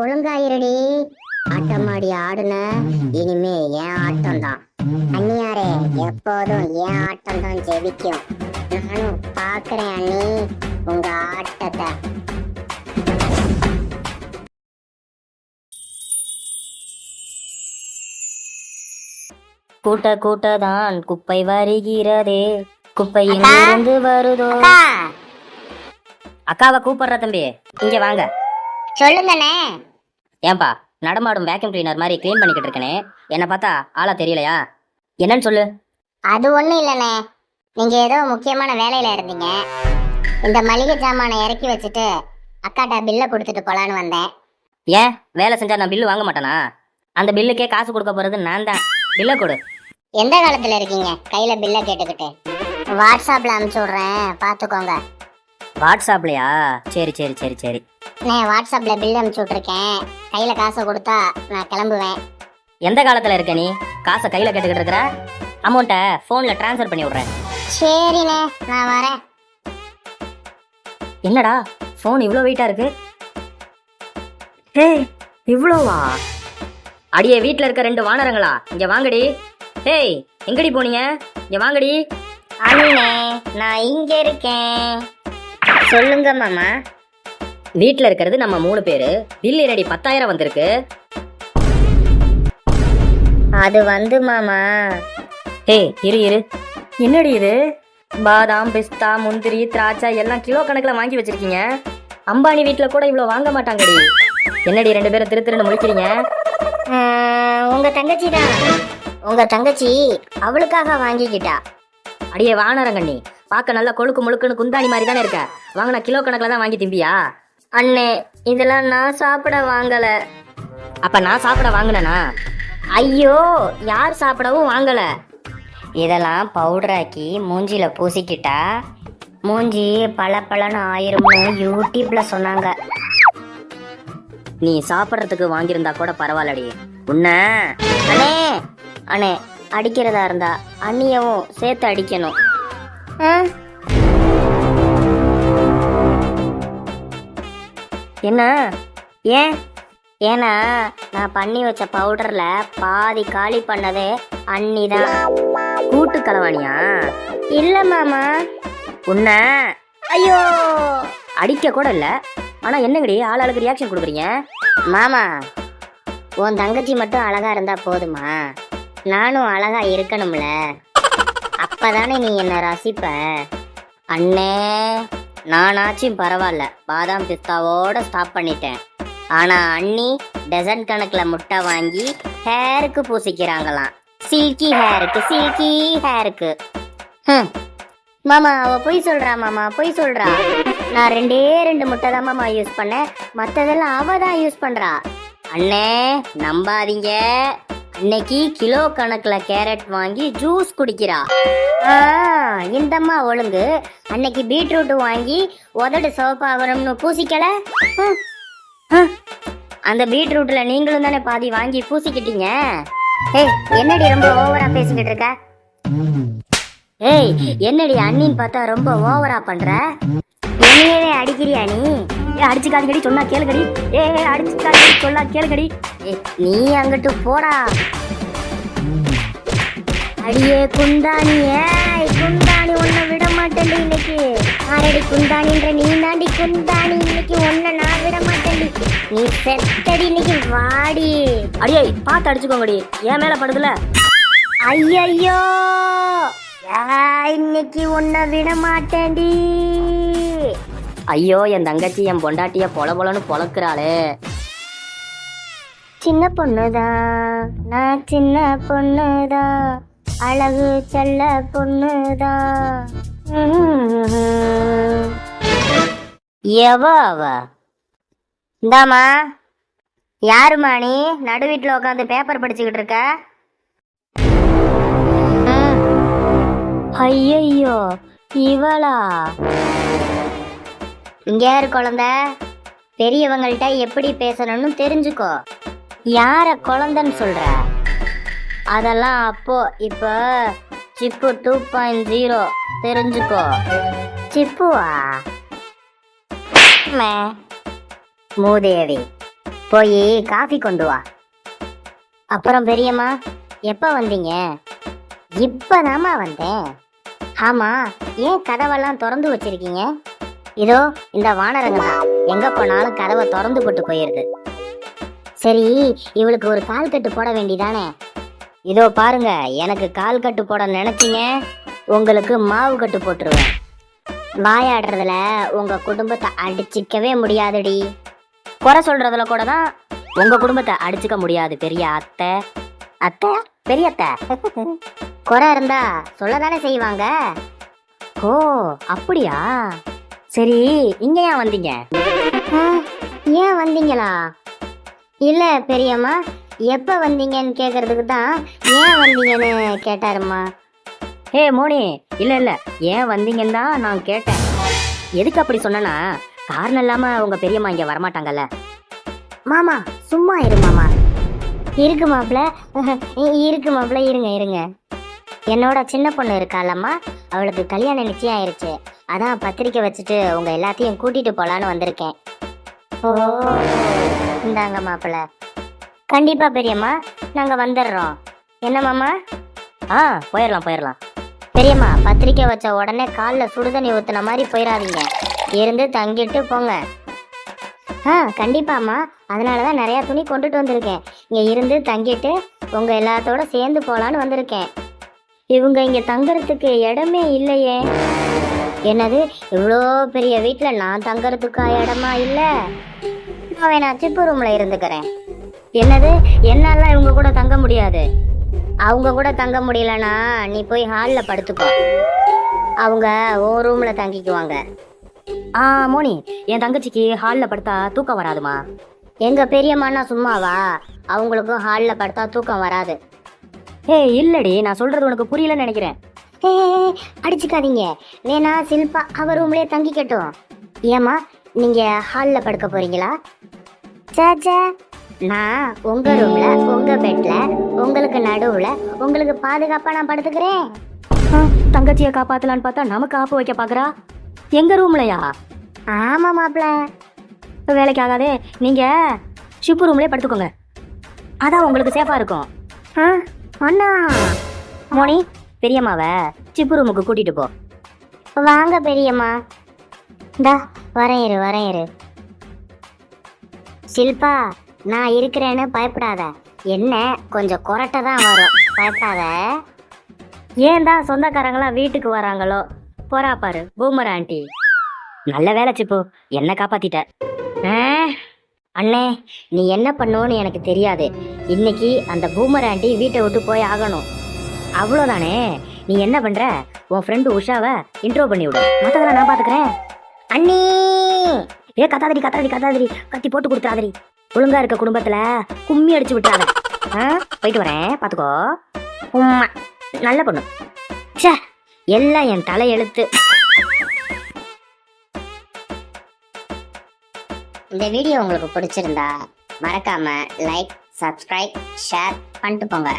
ஒழுங்காயிருடி. ஆட்டமாடி ஆடுன. இனிமே என் ஆட்டம் தான் அண்ணியாரே எப்போதும் என் ஆட்டம் தான் ஜெபிக்கும். நானும் பாக்குறேன் அண்ணி உங்க ஆட்டத்தை. கூட்ட கூட்ட தான் குப்பை வருகிறதே. குப்பை? எங்கிருந்து வருதோ. அக்கா. அக்காவை கூப்பிடுற தம்பி. இங்க வாங்க. சொல்லுங்கண்ணே. ஏன்பா நடமாடும் வேக்யூம் கிளீனர் மாதிரி க்ளீன் பண்ணிக்கிட்டு இருக்கனே. என்ன பார்த்தா ஆளா தெரியலையா? என்னன்னு சொல்லு. அது ஒண்ணும் இல்லைண்ணே. நீங்க ஏதோ முக்கியமான வேலையில இருந்தீங்க. இந்த மளிகை சாமானை இறக்கி வச்சுட்டு அக்காட்ட பில்ல கொடுத்துட்டு போலான்னு வந்தேன். ஏன்? வேலை செஞ்சா நான் பில்லு வாங்க மாட்டேனா? அந்த பில்லுக்கே காசு கொடுக்க போறது நான் தான். பில்லை கொடு. எந்த காலத்துல இருக்கீங்க? கையில பில்ல கேட்டுக்கிட்டு. வாட்ஸ்அப்ல அனுப்பிச்சு விடுறேன். பாத்துக்கோங்க வாட்ஸ்அப்லையா சரி சரி சரி சரி. நான் வாட்ஸ்அப்ல பில் அனுப்பிச்சு விட்டுருக்கேன். கையில காசை கொடுத்தா நான் கிளம்புவேன். எந்த காலத்துல இருக்க நீ? காசை கையில கேட்டுக்கிட்டு இருக்கிற? அமௌண்ட்டை ஃபோன்ல ட்ரான்ஸ்ஃபர் பண்ணி விடுறேன். சரிண்ணே நான் வரேன். என்னடா? ஃபோன் இவ்வளோ வெயிட்டா இருக்கு? ஹே இவ்வளோவா அடியே வீட்டில் இருக்க ரெண்டு வானரங்களா? இங்க வாங்கடி. ஹேய் எங்கடி போனீங்க? இங்க வாங்கடி. அண்ணே நான் இங்க இருக்கேன். சொல்லுங்க மாமா. வீட்டில் இருக்கிறது நம்ம மூணு பேரு. பில் என்னடி பத்தாயிரம் வந்திருக்கு? அது வந்து மாமா. ஏய் இரு இரு. என்னடி இது? பாதாம் பிஸ்தா முந்திரி திராட்சை எல்லாம் கிலோ கணக்கில் வாங்கி வச்சிருக்கீங்க. அம்பானி வீட்டில் கூட இவ்வளோ வாங்க மாட்டாங்கடி. என்னடி ரெண்டு பேரும் திரு திருன்னு முழிக்கிறீங்க? உங்க தங்கச்சி தான். உங்க தங்கச்சி அவளுக்காக வாங்கிக்கிட்டா. அடியே வானரங்கண்ணி. பார்க்க நல்லா கொழுக்கு முழுக்குன்னு குந்தாணி மாதிரி தானே இருக்க. வாங்கினா கிலோ கணக்கில் தான் வாங்கி திம்பியா? அண்ணே இதெல்லாம் நான் சாப்பிட வாங்கல. அப்ப நான் சாப்பிட வாங்கினேனா? ஐயோ யார் சாப்பிடவும் வாங்கல. இதெல்லாம் பவுடராக்கி மூஞ்சில பூசிக்கிட்டா மூஞ்சி பளபளன்னு ஆயிரும்னு யூடியூப்ல சொன்னாங்க. நீ சாப்பிட்றதுக்கு வாங்கியிருந்தா கூட பரவாயில்லடி. உன்ன அண்ணே அண்ணே அடிக்கிறதா இருந்தா அண்ணியவும் சேர்த்து அடிக்கணும். ஆ? என்ன? ஏன்? ஏன்னா நான் பண்ணி வச்ச பவுடரில் பாதி காலி பண்ணதே அண்ணி தான். கூட்டு கலவாணியா? இல்லை மாமா. உன்ன? ஐயோ! அடிக்க கூட இல்லை. ஆனால் என்னங்கடி ஆள் ஆளுக்கு ரியாக்ஷன் கொடுக்குறீங்க? மாமா உன் தங்கச்சி மட்டும் அழகா இருந்தால் போதுமா? நானும் அழகா இருக்கணும்ல. அப்பதானே நீ என்ன ரசிப்ப. அண்ணே. நானாச்சும் பரவாயில்ல பாதாம் பிஸ்தாவோட ஸ்டாப் பண்ணிட்டேன். ஆனா அண்ணி டசன் கணக்குல முட்டை வாங்கி ஹேருக்கு பூசிக்கிறாங்களாம். சில்கி ஹேருக்கு சில்கி ஹேருக்கு மாமா அவ பொய் சொல்றா மாமா பொய் சொல்றா. நான் ரெண்டே ரெண்டு முட்டை தான் மாமா யூஸ் பண்ணேன். மற்றதெல்லாம் அவ தான் யூஸ் பண்றா. அண்ணே நம்பாதீங்க. இன்னைக்கு கிலோ கணக்குல கேரட் வாங்கி ஜூஸ் குடிக்கிறா. இந்தம்மா ஒழுங்கு. அன்னைக்கு பீட்ரூட் வாங்கி உதடு சிவப்பாகணும்னு பூசிக்கல? அந்த பீட்ரூட்ல நீங்களும் தானே பாதி வாங்கி பூசிக்கிட்டீங்க? ஏய் என்னடி ரொம்ப ஓவரா பேசிக்கிட்டு இருக்க? ஏய் என்னடி அண்ணின்னு பார்த்தா ரொம்ப ஓவரா பண்ற? என்னையவே அடிக்கிறியா நீ? ஏ அடிச்சுக்காதீங்கடி சொன்னா கேளுங்கடி. ஏ அடிச்சுக்காதீங்கடி சொன்னா கேளுங்கடி. நீ அங்கிட்டு போடா. அடியே குந்தாணி ஏய் குந்தாணி உன்னை விட மாட்டேன்டி இன்னைக்கு. ஆரடி குந்தாணின்ற நீ தாண்டி குந்தாணி இன்னைக்கு உன்னை நான் விட மாட்டேன்டி. நீ செத்தடி இன்னைக்கு வாடி. அடியே பார்த்து அடிச்சுக்கோங்கடி. என் மேல படுதுல. ஐயையோ. இன்னைக்கு உன்னை விட மாட்டேன்டி. ஐயோ என் தங்கச்சி என் பொண்டாட்டிய பொல பொலன்னு பொழக்கிறாளே சின்ன பொண்ணுதான் நான் சின்ன பொண்ணுதான் அழகு செல்ல பொண்ணுதான் எவ அவ? இந்தாமா யாருமா நீ? நடு வீட்டில் உட்காந்து பேப்பர் படிச்சுக்கிட்டு இருக்க? ஐயோ இவளா? இங்கே குழந்த? பெரியவங்கள்ட்ட எப்படி பேசணும்னு தெரிஞ்சுக்கோ. யார குழந்தைன்னு சொல்ற? அதெல்லாம் அப்போ இப்போ சிப்பு டூ பாயிண்ட் ஜீரோ தெரிஞ்சுக்கோ. சிப்புவா? மே, மூதேவி போய் காஃபி கொண்டு வா. அப்புறம் பெரியம்மா எப்போ வந்தீங்க? இப்போதாம்மா வந்தேன். ஆமா ஏன் கதவெல்லாம் திறந்து வச்சிருக்கீங்க? இதோ இந்த வானரங்க தான் எங்க போனாலும் கதவை திறந்து போட்டு போயிருது. சரி இவளுக்கு ஒரு கால் கட்டு போட வேண்டிதானே? இதோ பாருங்க எனக்கு கால் கட்டு போட நினைச்சிங்க உங்களுக்கு மாவு கட்டு போட்டுருவேன். வாயாடுறதுல உங்க குடும்பத்தை அடிச்சிக்கவே முடியாதுடி. குறை சொல்றதுல கூட தான் உங்க குடும்பத்தை அடிச்சுக்க முடியாது பெரிய அத்தை. அத்தை? பெரிய அத்தை. குறை இருந்தா சொல்லதானே செய்வாங்க? ஓ அப்படியா? சரி இங்க ஏன் வந்தீங்க? ஏன் வந்தீங்களா? இல்ல பெரியம்மா. எப்ப வந்தீங்கன்னு கேக்குறதுக்கு தான் ஏன் வந்தீங்கன்னு கேட்டாருமா ஹே மோனி. இல்ல இல்ல. ஏன் வந்தீங்கன்னு தான் நான் கேட்டேன். எதுக்கு அப்படி சொன்னேன்னா காரணம் இல்லாம உங்க பெரியம்மா இங்க வரமாட்டாங்கல்ல. மாமா சும்மா இரு மாமா. இருக்கு மாப்ள இருக்கு மாப்ள இருங்க இருங்க. என்னோட சின்ன பொண்ணு இருக்காளம்மா. அவளுக்கு கல்யாணம் நிச்சயம் ஆயிருச்சு. அதான் பத்திரிக்கை வச்சுட்டு உங்க எல்லாத்தையும் கூட்டிட்டு போலான்னு வந்திருக்கேன். ஓ இந்தாங்க மாப்பிள்ள. கண்டிப்பா பெரியம்மா நாங்க வந்துடுறோம் என்ன மாமா? ஆ போயிடலாம் போயிடலாம் பெரியம்மா பத்திரிக்கை வச்ச உடனே காலில் சுடுதண்ணி ஊத்துன மாதிரி போயிடாதீங்க இருந்து தங்கிட்டு போங்க. ஆ கண்டிப்பாம்மா. அதனால தான் நிறையா துணி கொண்டுட்டு வந்திருக்கேன். இங்கே இருந்து தங்கிட்டு உங்கள் எல்லாத்தோட சேர்ந்து போகலான்னு வந்திருக்கேன். இவங்க இங்கே தங்குறதுக்கு இடமே இல்லையே. என்னது? இவ்வளோ பெரிய வீட்டில் நான் தங்கறதுக்கா இடமா இல்லை? நான் வேணா சிப்பு ரூமில் இருந்துக்கிறேன். என்னது? என்னால இவங்க கூட தங்க முடியாது. அவங்க கூட தங்க முடியலனா நீ போய் ஹாலில் படுத்துக்கோ. அவங்க ஓ ரூமில் தங்கிக்குவாங்க. ஆ மோனி என் தங்கச்சிக்கு ஹாலில் படுத்தா தூக்கம் வராதுமா? எங்கள் பெரியம்மானா சும்மாவா? அவங்களுக்கும் ஹாலில் படுத்தா தூக்கம் வராது. ஏய் இல்லடி நான் சொல்கிறது உனக்கு புரியலன்னு நினைக்கிறேன். அடிச்சுக்காதீங்க. வேணா சில்பா அவ ரூம்லயே தங்கிக்கட்டும். ஏம்மா நீங்க ஹாலில் படுக்க போறீங்களா? சே சே நான் உங்க ரூம்ல உங்க பெட்ல உங்களுக்கு நடுவுல உங்களுக்கு பாதுகாப்பா நான் படுத்துக்கிறேன். தங்கச்சியை காப்பாத்தலான்னு பார்த்தா நமக்கு ஆப்பு வைக்க பாக்குறா? எங்க ரூம்லயா ஆமா மாப்பிள்ள வேலைக்கு ஆகாதே நீங்க ஷிப்பு ரூம்லயே படுத்துக்கோங்க. அதான் உங்களுக்கு சேஃபா இருக்கும். ஆ அண்ணா. மோனி பெரியம்மாவை சிப்பு ரூமுக்கு கூட்டிட்டு போ. வாங்க பெரியம்மா. இந்தா வரேன் இரு வரேன் இரு. ஷில்பா நான் இருக்கிறேன்னு பயப்படாத. என்ன கொஞ்சம் குரட்டை தான் வரும். பயப்படாத. ஏன் தான் சொந்தக்காரங்களாம் வீட்டுக்கு வராங்களோ? போறா பாரு பூமர் ஆண்டி. நல்ல வேலை சிப்பு. என்ன காப்பாத்திட்ட. அண்ணே நீ என்ன பண்ணுவோன்னு எனக்கு தெரியாது. இன்னைக்கு அந்த பூமர் ஆண்டி வீட்டை விட்டு போய் ஆகணும். அவ்வளோதானே நீ என்ன பண்ற? உன் ஃப்ரெண்டு உஷாவை இன்ட்ரோ பண்ணி விடு. மற்றதெல்லாம் நான் பார்த்துக்கிறேன் அண்ணி! ஏ கத்தாதடி கத்தாதடி கத்தாதடி. கத்தி போட்டு கொடுத்துறாதடி. ஒழுங்கா இருக்க குடும்பத்துல கும்மி அடிச்சு விட்டுறாத. ஆ, போயிட்டு வரேன். பாத்துக்கோ. உம்மா. நல்ல பொண்ணு. சே எல்லாம் என் தலையெழுத்து. இந்த வீடியோ உங்களுக்கு பிடிச்சிருந்தா மறக்காம லைக் சப்ஸ்கிரைப் ஷேர் பண்ணிட்டு போங்க.